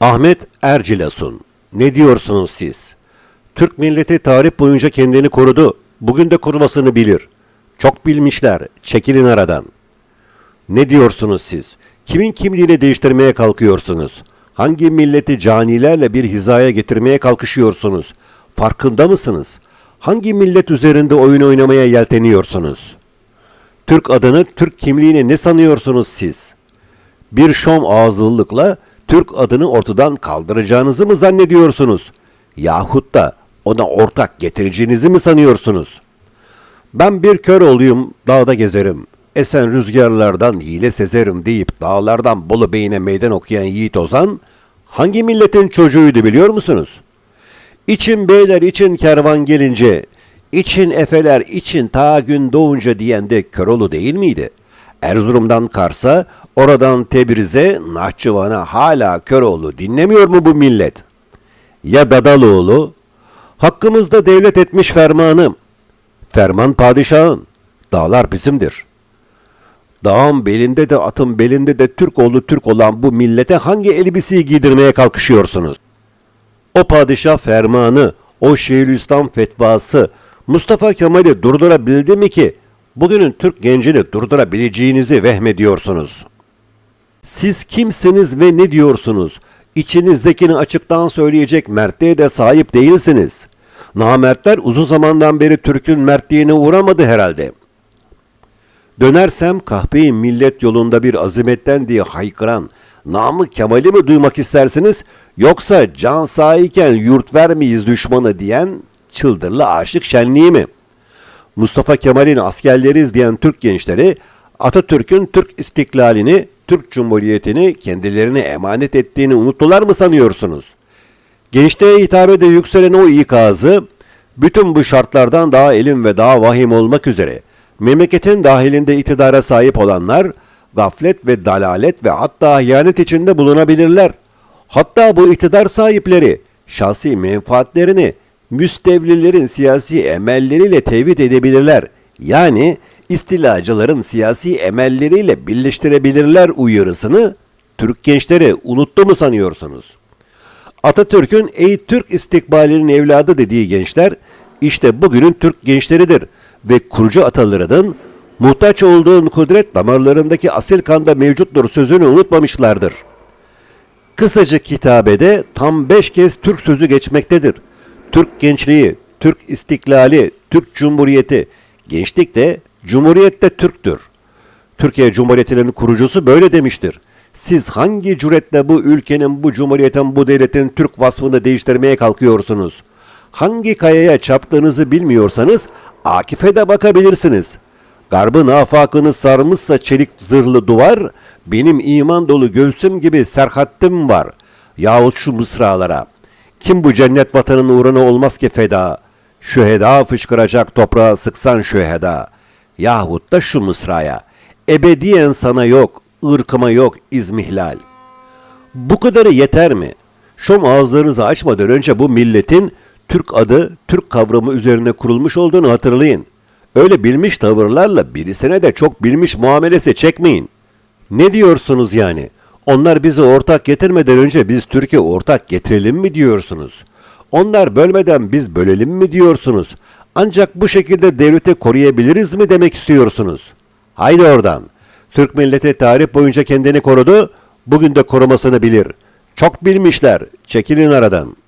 Ahmet Ercilasun. Ne diyorsunuz siz? Türk milleti tarih boyunca kendini korudu. Bugün de korumasını bilir. Çok bilmişler. Çekilin aradan. Ne diyorsunuz siz? Kimin kimliğini değiştirmeye kalkıyorsunuz? Hangi milleti canilerle bir hizaya getirmeye kalkışıyorsunuz? Farkında mısınız? Hangi millet üzerinde oyun oynamaya yelteniyorsunuz? Türk adını, Türk kimliğini ne sanıyorsunuz siz? Bir şom ağızlılıkla Türk adını ortadan kaldıracağınızı mı zannediyorsunuz? Yahut da ona ortak getireceğinizi mi sanıyorsunuz? Ben bir kör olayım, dağda gezerim. Esen rüzgarlardan hile sezerim deyip dağlardan Bolu Bey'ine meydan okuyan Yiğit Ozan, hangi milletin çocuğuydu biliyor musunuz? İçin beyler için kervan gelince, için efeler için ta gün doğunca diyen de Köroğlu değil miydi? Erzurum'dan Kars'a, oradan Tebriz'e, Nahçıvan'a hala Köroğlu dinlemiyor mu bu millet? Ya Dadaloğlu? Hakkımızda devlet etmiş fermanı. Ferman padişahın. Dağlar bizimdir. Dağın belinde de atın belinde de Türk oğlu Türk olan bu millete hangi elbiseyi giydirmeye kalkışıyorsunuz? O padişah fermanı, o Şeyhülislam fetvası Mustafa Kemal'i durdurabildi mi ki bugünün Türk gencini durdurabileceğinizi vehmediyorsunuz? Siz kimsiniz ve ne diyorsunuz? İçinizdekini açıktan söyleyecek mertliğe de sahip değilsiniz. Namertler uzun zamandan beri Türk'ün mertliğine uğramadı herhalde. Dönersem kahpeyi millet yolunda bir azimetten diye haykıran namı Kemal'i mi duymak istersiniz yoksa can sahayken yurt vermeyiz düşmanı diyen çıldırlı aşık şenliği mi? Mustafa Kemal'in askerleriz diyen Türk gençleri Atatürk'ün Türk istiklalini, Türk Cumhuriyeti'ni kendilerine emanet ettiğini unuttular mı sanıyorsunuz? Gençliğe hitabede yükselen o ikazı, bütün bu şartlardan daha elim ve daha vahim olmak üzere, memleketin dahilinde iktidara sahip olanlar, gaflet ve dalalet ve hatta hıyanet içinde bulunabilirler. Hatta bu iktidar sahipleri, şahsi menfaatlerini, müstevlilerin siyasi emelleriyle tevhid edebilirler. Yani istilacıların siyasi emelleriyle birleştirebilirler uyarısını Türk gençleri unuttu mu sanıyorsunuz? Atatürk'ün ey Türk istikbalinin evladı dediği gençler işte bugünün Türk gençleridir ve kurucu atalarının muhtaç olduğun kudret damarlarındaki asil kanda mevcuttur sözünü unutmamışlardır. Kısacık kitabede tam beş kez Türk sözü geçmektedir. Türk gençliği, Türk istiklali, Türk cumhuriyeti, gençlik de cumhuriyet de Türktür. Türkiye Cumhuriyeti'nin kurucusu böyle demiştir. Siz hangi cüretle bu ülkenin, bu cumhuriyetin, bu devletin Türk vasfını değiştirmeye kalkıyorsunuz? Hangi kayaya çaptığınızı bilmiyorsanız Akif'e de bakabilirsiniz. Garbın afakını sarmışsa çelik zırhlı duvar, benim iman dolu göğsüm gibi serhattim var. Yahut şu mısralara. Kim bu cennet vatanın uğruna olmaz ki feda? Şüheda fışkıracak toprağa sıksan şüheda. Yahut da şu mısraya. Ebediyen sana yok, ırkıma yok izmihlal. Bu kadarı yeter mi? Şom ağızlarınızı açmadan önce bu milletin Türk adı, Türk kavramı üzerine kurulmuş olduğunu hatırlayın. Öyle bilmiş tavırlarla birisine de çok bilmiş muamelesi çekmeyin. Ne diyorsunuz yani? Onlar bizi ortak getirmeden önce biz Türkiye ortak getirelim mi diyorsunuz? Onlar bölmeden biz bölelim mi diyorsunuz? Ancak bu şekilde devleti koruyabiliriz mi demek istiyorsunuz? Haydi oradan. Türk milleti tarih boyunca kendini korudu, bugün de korumasını bilir. Çok bilmişler, çekilin aradan.''